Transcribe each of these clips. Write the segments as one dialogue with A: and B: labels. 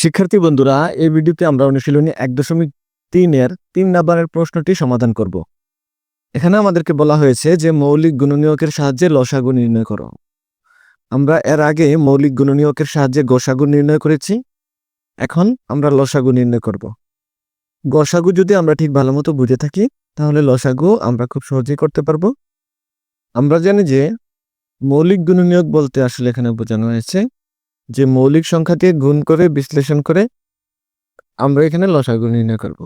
A: শিক্ষার্থী বন্ধুরা, এই ভিডিওতে আমরা অনুশীলনী এক দশমিক তিনের তিন নাম্বারের প্রশ্নটি সমাধান করব। এখানে আমাদেরকে বলা হয়েছে যে, মৌলিক গুণনীয়কের সাহায্যে লসাগু নির্ণয় করো। আমরা এর আগে মৌলিক গুণনীয়কের সাহায্যে গোসাগু নির্ণয় করেছি। এখন আমরা লসাগু নির্ণয় করব। গসাগু যদি আমরা ঠিক ভালো মতো বুঝে থাকি, তাহলে লসাগু আমরা খুব সহজেই করতে পারব। আমরা জানি যে, মৌলিক গুণনীয়ক বলতে আসলে এখানে বোঝানো হয়েছে যে মৌলিক সংখ্যা দিয়ে গুণ করে, বিশ্লেষণ করে আমরা এখানে লসাগু নির্ণয় করব।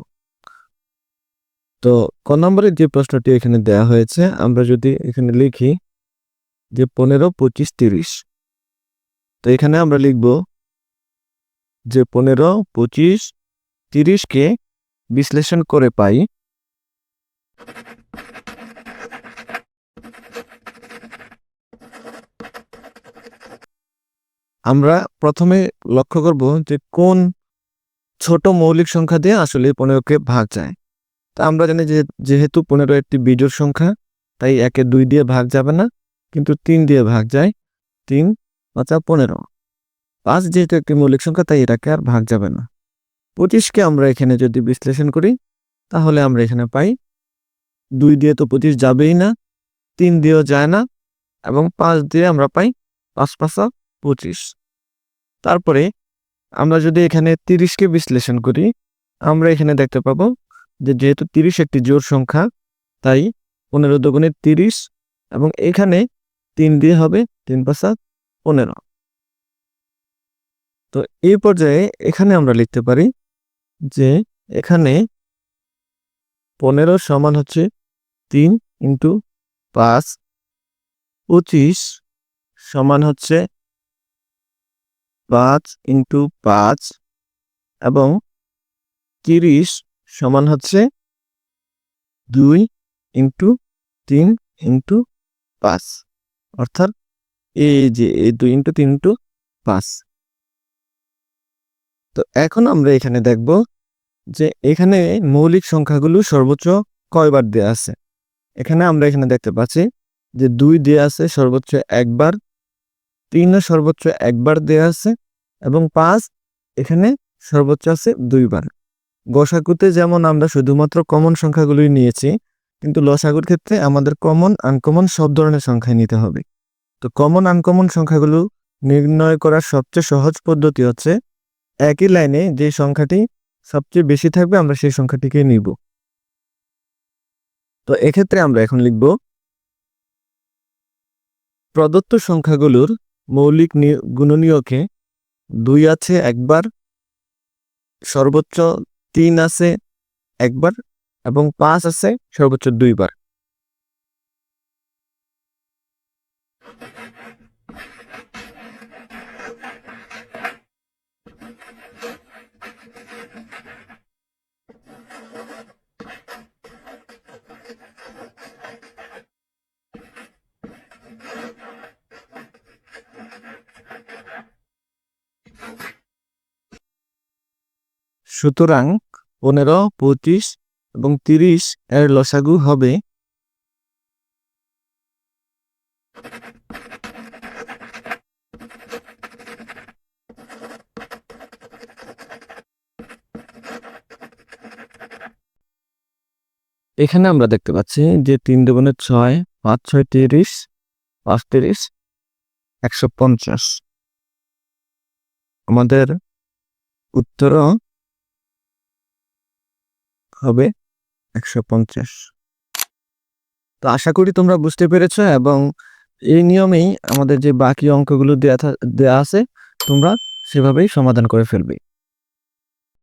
A: তো ক নম্বরে যে প্রশ্নটি এখানে দেয়া হয়েছে, আমরা যদি এখানে লিখি যে পনেরো, পঁচিশ, তিরিশ। তো এখানে আমরা লিখব যে পনেরো, পঁচিশ, তিরিশকে বিশ্লেষণ করে পাই আমরা প্রথমে লক্ষ্য করব যে কোন ছোট মৌলিক সংখ্যা দিয়ে আসলে পনেরোকে ভাগ যায়। তা আমরা জানি যে যেহেতু পনেরো একটি বিজোড় সংখ্যা, তাই একে দুই দিয়ে ভাগ যাবে না, কিন্তু তিন দিয়ে ভাগ যায়, তিন অর্থাৎ পনেরো। পাঁচ যেহেতু একটি মৌলিক সংখ্যা, তাই এটাকে আর ভাগ যাবে না। পঁচিশকে আমরা এখানে যদি বিশ্লেষণ করি, তাহলে আমরা এখানে পাই, দুই দিয়ে তো পঁচিশ যাবেই না, তিন দিয়েও যায় না, এবং পাঁচ দিয়ে আমরা পাই পাঁচ পাঁচা পঁচিশ। তারপরে আমরা যদি এখানে তিরিশকে বিশ্লেষণ করি, আমরা এখানে দেখতে পাবো যে যেহেতু তিরিশ একটি জোর সংখ্যা, তাই পনেরো দোগুণে তিরিশ এবং এখানে তিন দিয়ে হবে তিন পাঁচা পনেরো। তো এই পর্যায়ে এখানে আমরা লিখতে পারি যে এখানে পনেরো সমান হচ্ছে তিন ইন্টু পাঁচ, পঁচিশ সমান হচ্ছে পাঁচ ইন্টু পাঁচ এবং তিরিশ সমান হচ্ছে দুই ইন্টু তিন ইন্টু পাঁচ। অর্থাৎ এই যে এই দুই ইন্টু তিন ইন্টু পাঁচ। তো এখন আমরা এখানে দেখব যে এখানে মৌলিক সংখ্যাগুলো সর্বোচ্চ কয়বার দেয়া আছে। এখানে আমরা এখানে দেখতে পাচ্ছি যে দুই দেয়া আছে সর্বোচ্চ একবার, তিনও সর্বোচ্চ একবার দেয়া আছে এবং পাঁচ, এখানে সর্বোচ্চ আছে দুইবার। গসাগুতে যেমন আমরা শুধুমাত্র কমন সংখ্যাগুলোই নিয়েছি, কিন্তু লসাগুর ক্ষেত্রে আমাদের কমন আনকমন সব ধরনের সংখ্যায় নিতে হবে। তো কমন আনকমন সংখ্যাগুলো নির্ণয় করার সবচেয়ে সহজ পদ্ধতি হচ্ছে, একই লাইনে যে সংখ্যাটি সবচেয়ে বেশি থাকবে আমরা সেই সংখ্যাটিকে নিব। তো এক্ষেত্রে আমরা এখন লিখব, প্রদত্ত সংখ্যাগুলোর মৌলিক গুণনীয়কে দুই আছে একবার সর্বোচ্চ তিন আছে একবার এবং পাঁচ আছে সর্বোচ্চ দুইবার। সুতরাং পনেরো, পঁচিশ এবং তিরিশ এর লসাগু হবে এখানে আমরা দেখতে পাচ্ছি যে তিন দেবনের ছয়, পাঁচ, ছয়, তিরিশ, পাঁচ, তিরিশ, একশো পঞ্চাশ। আমাদের উত্তর হবে একশো পঞ্চাশ। তো আশা করি তোমরা বুঝতে পেরেছ এবং এই নিয়মেই আমাদের যে বাকি অঙ্কগুলো দেয়া দেওয়া আছে, তোমরা সেভাবেই সমাধান করে ফেলবে।